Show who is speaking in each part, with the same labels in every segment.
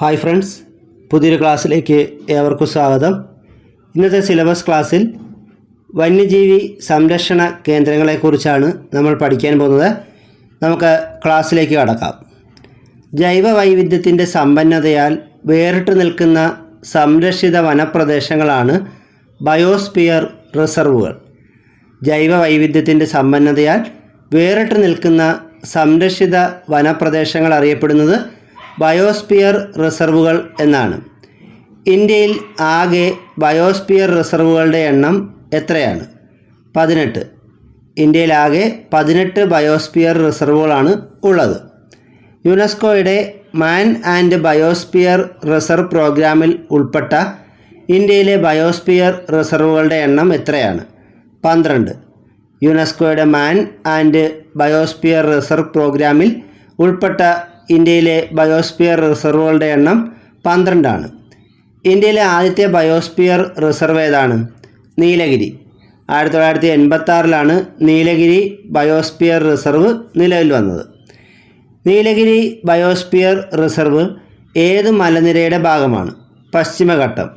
Speaker 1: Hi friends പുതിയൊരു ക്ലാസ്സിലേക്ക് ഏവർക്കും സ്വാഗതം. ഇന്നത്തെ സിലബസ് ക്ലാസ്സിൽ വന്യജീവി സംരക്ഷണ കേന്ദ്രങ്ങളെക്കുറിച്ചാണ് നമ്മൾ പഠിക്കാൻ പോകുന്നത്. നമുക്ക് ക്ലാസ്സിലേക്ക് കടക്കാം. ജൈവ വൈവിധ്യത്തിന്റെ സമ്പന്നതയാൽ വേറിട്ട് നിൽക്കുന്ന സംരക്ഷിത വനപ്രദേശങ്ങളാണ് ബയോസ്പിയർ റിസർവുകൾ. ജൈവ വൈവിധ്യത്തിന്റെ സമ്പന്നതയാൽ വേറിട്ട് നിൽക്കുന്ന സംരക്ഷിത വനപ്രദേശങ്ങൾ അറിയപ്പെടുന്നത് ബയോസ്പിയർ റിസർവുകൾ എന്നാണ്. ഇന്ത്യയിൽ ആകെ ബയോസ്പിയർ റിസർവുകളുടെ എണ്ണം എത്രയാണ്? പതിനെട്ട്. ഇന്ത്യയിലാകെ പതിനെട്ട് ബയോസ്പിയർ റിസർവുകളാണ് ഉള്ളത്. യുനെസ്കോയുടെ മാൻ ആൻഡ് ബയോസ്പിയർ റിസർവ് പ്രോഗ്രാമിൽ ഉൾപ്പെട്ട ഇന്ത്യയിലെ ബയോസ്പിയർ റിസർവുകളുടെ എണ്ണം എത്രയാണ്? പന്ത്രണ്ട്. യുനെസ്കോയുടെ മാൻ ആൻഡ് ബയോസ്പിയർ റിസർവ് പ്രോഗ്രാമിൽ ഉൾപ്പെട്ട ഇന്ത്യയിലെ ബയോസ്പിയർ റിസർവുകളുടെ എണ്ണം പന്ത്രണ്ടാണ്. ഇന്ത്യയിലെ ആദ്യത്തെ ബയോസ്പിയർ റിസർവ് ഏതാണ്? നീലഗിരി. ആയിരത്തി തൊള്ളായിരത്തി എൺപത്തി ആറിലാണ് നീലഗിരി ബയോസ്പിയർ റിസർവ് നിലവിൽ വന്നത്. നീലഗിരി ബയോസ്പിയർ റിസർവ് ഏത് മലനിരയുടെ ഭാഗമാണ്? പശ്ചിമഘട്ടം.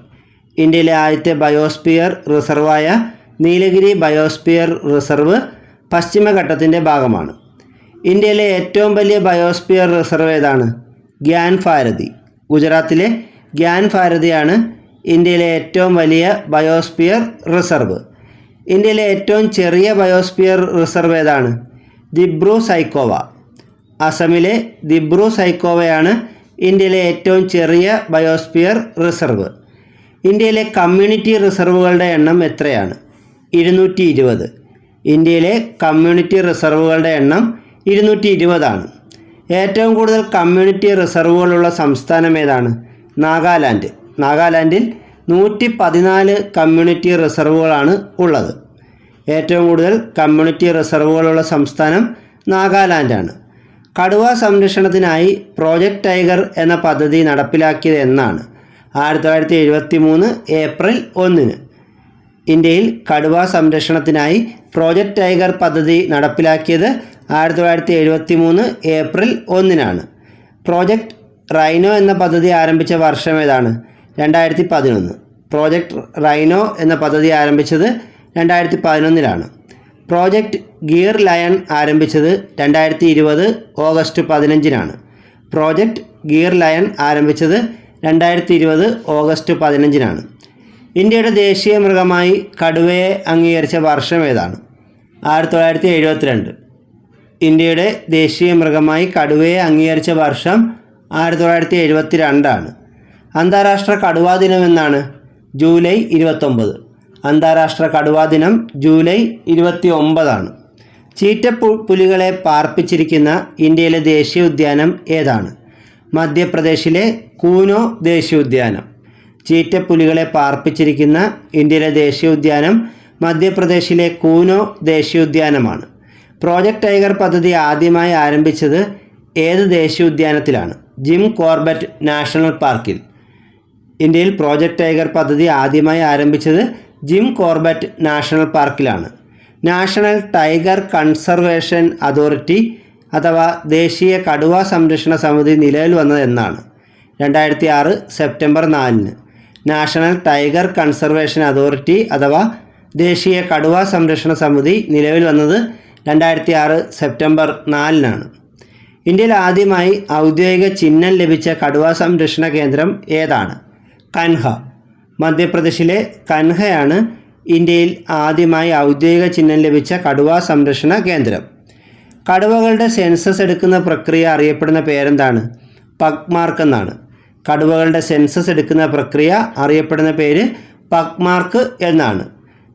Speaker 1: ഇന്ത്യയിലെ ആദ്യത്തെ ബയോസ്പിയർ റിസർവായ നീലഗിരി ബയോസ്പിയർ റിസർവ് പശ്ചിമഘട്ടത്തിന്റെ ഭാഗമാണ്. ഇന്ത്യയിലെ ഏറ്റവും വലിയ ബയോസ്പിയർ റിസർവ് ഏതാണ്? ഗ്യാൻ ഭാരതി ഗുജറാത്തിലെ ഗ്യാൻ ഭാരതിയാണ് ഇന്ത്യയിലെ ഏറ്റവും വലിയ ബയോസ്പിയർ റിസർവ്. ഇന്ത്യയിലെ ഏറ്റവും ചെറിയ ബയോസ്പിയർ റിസർവ് ഏതാണ്? ദിബ്രു സൈക്കോവ. അസമിലെ ദിബ്രു സൈക്കോവയാണ് ഇന്ത്യയിലെ ഏറ്റവും ചെറിയ ബയോസ്പിയർ റിസർവ്. ഇന്ത്യയിലെ കമ്മ്യൂണിറ്റി റിസർവുകളുടെ എണ്ണം എത്രയാണ്? ഇരുന്നൂറ്റി ഇന്ത്യയിലെ കമ്മ്യൂണിറ്റി റിസർവുകളുടെ എണ്ണം ഇരുന്നൂറ്റി ഇരുപതാണ് ഏറ്റവും കൂടുതൽ കമ്മ്യൂണിറ്റി റിസർവുകളുള്ള സംസ്ഥാനം ഏതാണ്? നാഗാലാൻഡ്. നാഗാലാൻഡിൽ നൂറ്റി പതിനാല് കമ്മ്യൂണിറ്റി റിസർവുകളാണ് ഉള്ളത്. ഏറ്റവും കൂടുതൽ കമ്മ്യൂണിറ്റി റിസർവുകളുള്ള സംസ്ഥാനം നാഗാലാൻഡാണ്. കടുവ സംരക്ഷണത്തിനായി പ്രോജക്റ്റ് ടൈഗർ എന്ന പദ്ധതി നടപ്പിലാക്കിയത് എന്നാണ്. ആയിരത്തി തൊള്ളായിരത്തി എഴുപത്തി മൂന്ന് ഏപ്രിൽ ഒന്നിന് ഇന്ത്യയിൽ കടുവ സംരക്ഷണത്തിനായി പ്രോജക്റ്റ് ടൈഗർ പദ്ധതി നടപ്പിലാക്കിയത് ആയിരത്തി തൊള്ളായിരത്തി എഴുപത്തി മൂന്ന് ഏപ്രിൽ ഒന്നിനാണ്. പ്രോജക്റ്റ് റൈനോ എന്ന പദ്ധതി ആരംഭിച്ച വർഷം ഏതാണ്? രണ്ടായിരത്തി പതിനൊന്ന് പ്രോജക്റ്റ് റൈനോ എന്ന പദ്ധതി ആരംഭിച്ചത് രണ്ടായിരത്തി പതിനൊന്നിലാണ് പ്രോജക്റ്റ് ഗിയർ ലയൺ ആരംഭിച്ചത് രണ്ടായിരത്തി ഇരുപത് ഓഗസ്റ്റ് പതിനഞ്ചിനാണ്. പ്രോജക്റ്റ് ഗിയർ ലയൺ ആരംഭിച്ചത് രണ്ടായിരത്തി ഇരുപത് ഓഗസ്റ്റ് പതിനഞ്ചിനാണ്. ഇന്ത്യയുടെ ദേശീയ മൃഗമായി കടുവയെ അംഗീകരിച്ച വർഷം ഏതാണ്? ആയിരത്തി തൊള്ളായിരത്തി എഴുപത്തിരണ്ട് ഇന്ത്യയുടെ ദേശീയ മൃഗമായി കടുവയെ അംഗീകരിച്ച വർഷം ആയിരത്തി തൊള്ളായിരത്തി എഴുപത്തി രണ്ടാണ് അന്താരാഷ്ട്ര കടുവാ ദിനം എന്നാണ് ജൂലൈ ഇരുപത്തൊമ്പത്. അന്താരാഷ്ട്ര കടുവാ ദിനം ജൂലൈ ഇരുപത്തി ഒമ്പതാണ് ചീറ്റപ്പു പുലികളെ പാർപ്പിച്ചിരിക്കുന്ന ഇന്ത്യയിലെ ദേശീയ ഉദ്യാനം ഏതാണ്? മധ്യപ്രദേശിലെ കൂനോ ദേശീയ ഉദ്യാനം. ചീറ്റപ്പുലികളെ പാർപ്പിച്ചിരിക്കുന്ന ഇന്ത്യയിലെ ദേശീയ ഉദ്യാനം മധ്യപ്രദേശിലെ കൂനോ ദേശീയോദ്യാനമാണ് പ്രോജക്റ്റ് ടൈഗർ പദ്ധതി ആദ്യമായി ആരംഭിച്ചത് ഏത് ദേശീയോദ്യാനത്തിലാണ്? ജിം കോർബറ്റ് നാഷണൽ പാർക്കിൽ ഇന്ത്യയിൽ പ്രോജക്റ്റ് ടൈഗർ പദ്ധതി ആദ്യമായി ആരംഭിച്ചത് ജിം കോർബറ്റ് നാഷണൽ പാർക്കിലാണ് നാഷണൽ ടൈഗർ കൺസർവേഷൻ അതോറിറ്റി അഥവാ ദേശീയ കടുവ സംരക്ഷണ സമിതി നിലവിൽ വന്നത് എന്നാണ്. രണ്ടായിരത്തി ആറ് സെപ്റ്റംബർ നാലിന്. നാഷണൽ ടൈഗർ കൺസർവേഷൻ അതോറിറ്റി അഥവാ ദേശീയ കടുവ സംരക്ഷണ സമിതി നിലവിൽ വന്നത് രണ്ടായിരത്തി ആറ് സെപ്റ്റംബർ നാലിനാണ്. ഇന്ത്യയിൽ ആദ്യമായി ഔദ്യോഗിക ചിഹ്നം ലഭിച്ച കടുവ സംരക്ഷണ കേന്ദ്രം ഏതാണ്? കൻഹ. മധ്യപ്രദേശിലെ കൻഹയാണ് ഇന്ത്യയിൽ ആദ്യമായി ഔദ്യോഗിക ചിഹ്നം ലഭിച്ച കടുവ സംരക്ഷണ കേന്ദ്രം. കടുവകളുടെ സെൻസസ് എടുക്കുന്ന പ്രക്രിയ അറിയപ്പെടുന്ന പേരെന്താണ്? പഗ്മാർക്ക് എന്നാണ്. കടുവകളുടെ സെൻസസ് എടുക്കുന്ന പ്രക്രിയ അറിയപ്പെടുന്ന പേര് പഗ്മാർക്ക് എന്നാണ്.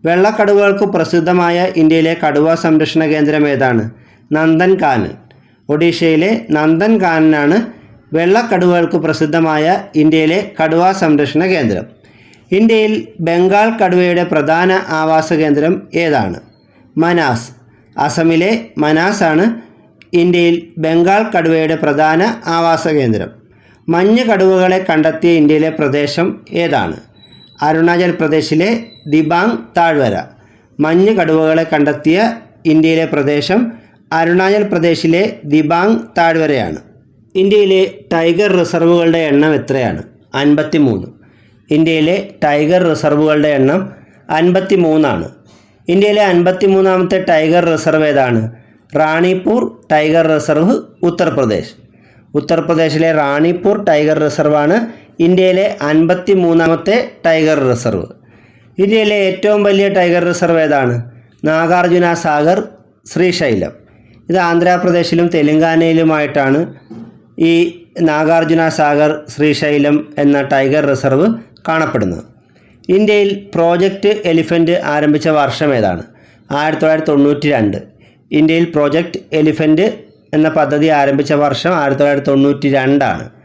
Speaker 1: വെള്ളക്കടുവകൾക്ക് പ്രസിദ്ധമായ ഇന്ത്യയിലെ കടുവ സംരക്ഷണ കേന്ദ്രം ഏതാണ്? നന്ദൻകാനൻ ഒഡീഷയിലെ നന്ദൻകാനനാണ് വെള്ളക്കടുവകൾക്ക് പ്രസിദ്ധമായ ഇന്ത്യയിലെ കടുവ സംരക്ഷണ കേന്ദ്രം. ഇന്ത്യയിൽ ബംഗാൾ കടുവയുടെ പ്രധാന ആവാസ കേന്ദ്രം ഏതാണ്? മനാസ്. അസമിലെ മനാസാണ് ഇന്ത്യയിൽ ബംഗാൾ കടുവയുടെ പ്രധാന ആവാസ കേന്ദ്രം. മഞ്ഞ കടുവകളെ കണ്ടെത്തിയ ഇന്ത്യയിലെ പ്രദേശം ഏതാണ്? അരുണാചൽ പ്രദേശിലെ ദിബാങ് താഴ്വര. മഞ്ഞ് കടുവകളെ കണ്ടെത്തിയ ഇന്ത്യയിലെ പ്രദേശം അരുണാചൽ പ്രദേശിലെ ദിബാങ് താഴ്വരയാണ്. ഇന്ത്യയിലെ ടൈഗർ റിസർവുകളുടെ എണ്ണം എത്രയാണ്? അൻപത്തി മൂന്ന് ഇന്ത്യയിലെ ടൈഗർ റിസർവുകളുടെ എണ്ണം അൻപത്തി മൂന്നാണ് ഇന്ത്യയിലെ അൻപത്തി മൂന്നാമത്തെ ടൈഗർ റിസർവ് ഏതാണ്? Ranipur tiger reserve Uttar Pradesh. ഉത്തർപ്രദേശിലെ റാണിപൂർ ടൈഗർ റിസർവാണ് ഇന്ത്യയിലെ അൻപത്തി മൂന്നാമത്തെ ടൈഗർ റിസർവ്. ഇന്ത്യയിലെ ഏറ്റവും വലിയ ടൈഗർ റിസർവ് ഏതാണ്? നാഗാർജുന സാഗർ ശ്രീശൈലം. ഇത് ആന്ധ്രാപ്രദേശിലും തെലങ്കാനയിലുമായിട്ടാണ് ഈ നാഗാർജുന സാഗർ ശ്രീശൈലം എന്ന ടൈഗർ റിസർവ് കാണപ്പെടുന്നത്. ഇന്ത്യയിൽ പ്രോജക്റ്റ് എലിഫന്റ് ആരംഭിച്ച വർഷം ഏതാണ്? ആയിരത്തി തൊള്ളായിരത്തി തൊണ്ണൂറ്റി രണ്ട് ഇന്ത്യയിൽ പ്രോജക്റ്റ് എലിഫന്റ് എന്ന പദ്ധതി ആരംഭിച്ച വർഷം ആയിരത്തി തൊള്ളായിരത്തി തൊണ്ണൂറ്റി രണ്ടാണ്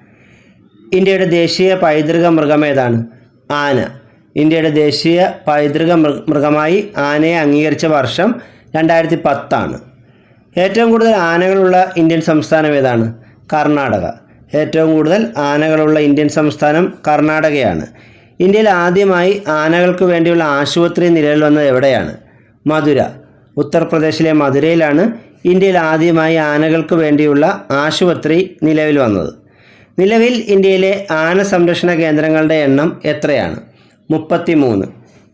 Speaker 1: ഇന്ത്യയുടെ ദേശീയ പൈതൃക മൃഗം ഏതാണ്? ആന. ഇന്ത്യയുടെ ദേശീയ പൈതൃക മൃഗമായി ആനയെ അംഗീകരിച്ച വർഷം രണ്ടായിരത്തി പത്താണ് ഏറ്റവും കൂടുതൽ ആനകളുള്ള ഇന്ത്യൻ സംസ്ഥാനം ഏതാണ്? കർണാടക. ഏറ്റവും കൂടുതൽ ആനകളുള്ള ഇന്ത്യൻ സംസ്ഥാനം കർണാടകയാണ്. ഇന്ത്യയിൽ ആദ്യമായി ആനകൾക്ക് വേണ്ടിയുള്ള ആശുപത്രി നിലവിൽ വന്നത് എവിടെയാണ്? മധുര. ഉത്തർപ്രദേശിലെ മധുരയിലാണ് ഇന്ത്യയിൽ ആദ്യമായി ആനകൾക്ക് വേണ്ടിയുള്ള ആശുപത്രി നിലവിൽ വന്നത്. നിലവിൽ ഇന്ത്യയിലെ ആന സംരക്ഷണ കേന്ദ്രങ്ങളുടെ എണ്ണം എത്രയാണ്? മുപ്പത്തി മൂന്ന്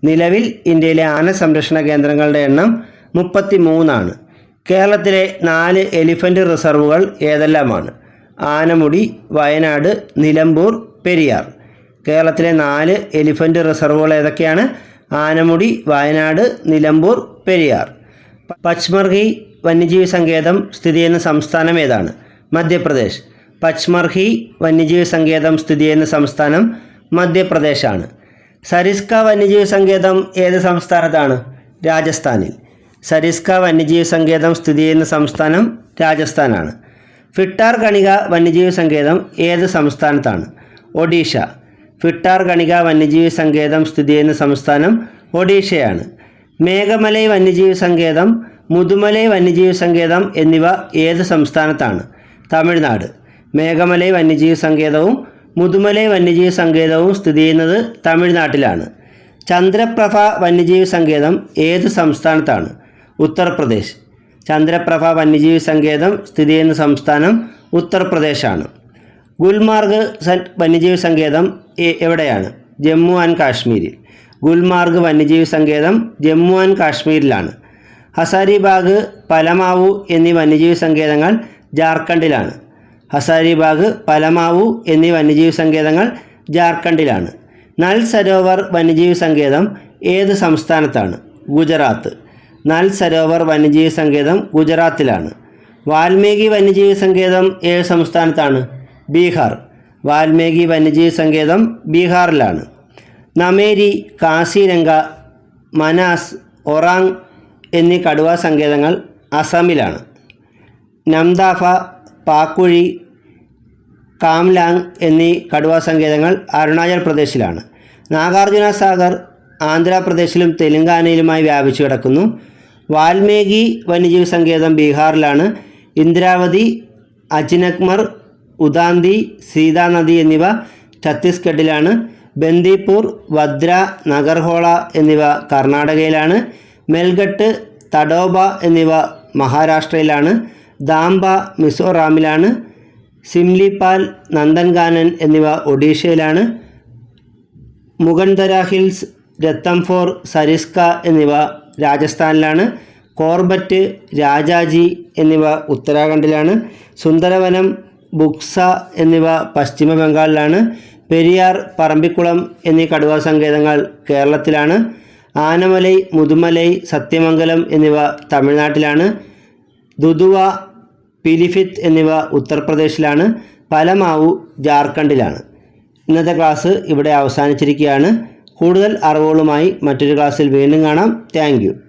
Speaker 1: നിലവിൽ ഇന്ത്യയിലെ ആന സംരക്ഷണ കേന്ദ്രങ്ങളുടെ എണ്ണം മുപ്പത്തി മൂന്നാണ് കേരളത്തിലെ നാല് എലിഫന്റ് റിസർവുകൾ ഏതെല്ലാമാണ്? ആനമുടി വയനാട് നിലമ്പൂർ പെരിയാർ. കേരളത്തിലെ നാല് എലിഫന്റ് റിസർവുകൾ ഏതൊക്കെയാണ്? ആനമുടി വയനാട് നിലമ്പൂർ പെരിയാർ. പച്മർഹി വന്യജീവി സങ്കേതം സ്ഥിതി ചെയ്യുന്ന സംസ്ഥാനം ഏതാണ്? മധ്യപ്രദേശ്. പച്മർഹി വന്യജീവി സങ്കേതം സ്ഥിതി ചെയ്യുന്ന സംസ്ഥാനം മധ്യപ്രദേശാണ്. സരിസ്ക വന്യജീവി സങ്കേതം ഏത് സംസ്ഥാനത്താണ്? രാജസ്ഥാനിൽ. സരിസ്ക വന്യജീവി സങ്കേതം സ്ഥിതി ചെയ്യുന്ന സംസ്ഥാനം രാജസ്ഥാനാണ്. ഫിട്ടാർ ഗണിക വന്യജീവി സങ്കേതം ഏത് സംസ്ഥാനത്താണ്? ഒഡീഷ. ഫിട്ടാർ ഗണിക വന്യജീവി സങ്കേതം സ്ഥിതി ചെയ്യുന്ന സംസ്ഥാനം ഒഡീഷയാണ്. മേഘമലൈ വന്യജീവി സങ്കേതം മുതുമലൈ വന്യജീവി സങ്കേതം എന്നിവ ഏത് സംസ്ഥാനത്താണ്? തമിഴ്നാട്. മേഘമലൈ വന്യജീവി സങ്കേതവും മുതുമലൈ വന്യജീവി സങ്കേതവും സ്ഥിതി ചെയ്യുന്നത് തമിഴ്നാട്ടിലാണ്. ചന്ദ്രപ്രഭ വന്യജീവി സങ്കേതം ഏത് സംസ്ഥാനത്താണ്? ഉത്തർപ്രദേശ്. ചന്ദ്രപ്രഭ വന്യജീവി സങ്കേതം സ്ഥിതി ചെയ്യുന്ന സംസ്ഥാനം ഉത്തർപ്രദേശാണ്. ഗുൽമാർഗ് വന്യജീവി സങ്കേതം എവിടെയാണ്? ജമ്മു ആൻഡ് കാശ്മീരിൽ. ഗുൽമാർഗ് വന്യജീവി സങ്കേതം ജമ്മു ആൻഡ് കാശ്മീരിലാണ്. ഹസാരിബാഗ് പലമാവു എന്നീ വന്യജീവി സങ്കേതങ്ങൾ ജാർഖണ്ഡിലാണ്. ഹസാരിബാഗ് പലമാവു എന്നീ വന്യജീവി സങ്കേതങ്ങൾ ജാർഖണ്ഡിലാണ്. നൽ സരോവർ വന്യജീവി സങ്കേതം ഏത് സംസ്ഥാനത്താണ്? ഗുജറാത്ത്. നൽ സരോവർ വന്യജീവി സങ്കേതം ഗുജറാത്തിലാണ്. വാൽമീകി വന്യജീവി സങ്കേതം ഏത് സംസ്ഥാനത്താണ്? ബീഹാർ. വാൽമീകി വന്യജീവി സങ്കേതം ബീഹാറിലാണ്. നമേരി കാസിരംഗ മനാസ് ഒറാങ് എന്നീ കടുവാ സങ്കേതങ്ങൾ അസമിലാണ്. നംദാഫ പാക്കുഴി കാംലാങ് എന്നീ കടുവ സങ്കേതങ്ങൾ അരുണാചൽ പ്രദേശിലാണ്. നാഗാർജുന സാഗർ ആന്ധ്രാപ്രദേശിലും തെലങ്കാനയിലുമായി വ്യാപിച്ചു കിടക്കുന്നു. വാൽമീകി വന്യജീവി സങ്കേതം ബീഹാറിലാണ്. ഇന്ദ്രാവതി അജിനക്മർ ഉദാന്തി സീതാനദി എന്നിവ ഛത്തീസ്ഗഡിലാണ്. ബന്ദിപ്പൂർ വദ്ര നഗർഹോള എന്നിവ കർണാടകയിലാണ്. മെൽഘട്ട് തടോബ എന്നിവ മഹാരാഷ്ട്രയിലാണ്. ദാംബ മിസോറാമിലാണ് സിംലിപാൽ നന്ദൻകാനൻ എന്നിവ ഒഡീഷയിലാണ് മുഗൺധര ഹിൽസ് രത്തംഫോർ സരിസ്ക എന്നിവ രാജസ്ഥാനിലാണ് കോർബറ്റ് രാജാജി എന്നിവ ഉത്തരാഖണ്ഡിലാണ് സുന്ദരവനം ബുക്സ എന്നിവ പശ്ചിമ ബംഗാളിലാണ് പെരിയാർ പറമ്പിക്കുളം എന്നീ കടുവാ സങ്കേതങ്ങൾ കേരളത്തിലാണ് ആനമലൈ മുതുമലൈ സത്യമംഗലം എന്നിവ തമിഴ്നാട്ടിലാണ് ദുദുവ പിലിഫിത്ത് എന്നിവ ഉത്തർപ്രദേശിലാണ് പലമാവു ജാർഖണ്ഡിലാണ്. ഇന്നത്തെ ക്ലാസ് ഇവിടെ അവസാനിച്ചിരിക്കുകയാണ്. കൂടുതൽ അറിവുകളുമായി മറ്റൊരു ക്ലാസ്സിൽ വീണ്ടും കാണാം. താങ്ക്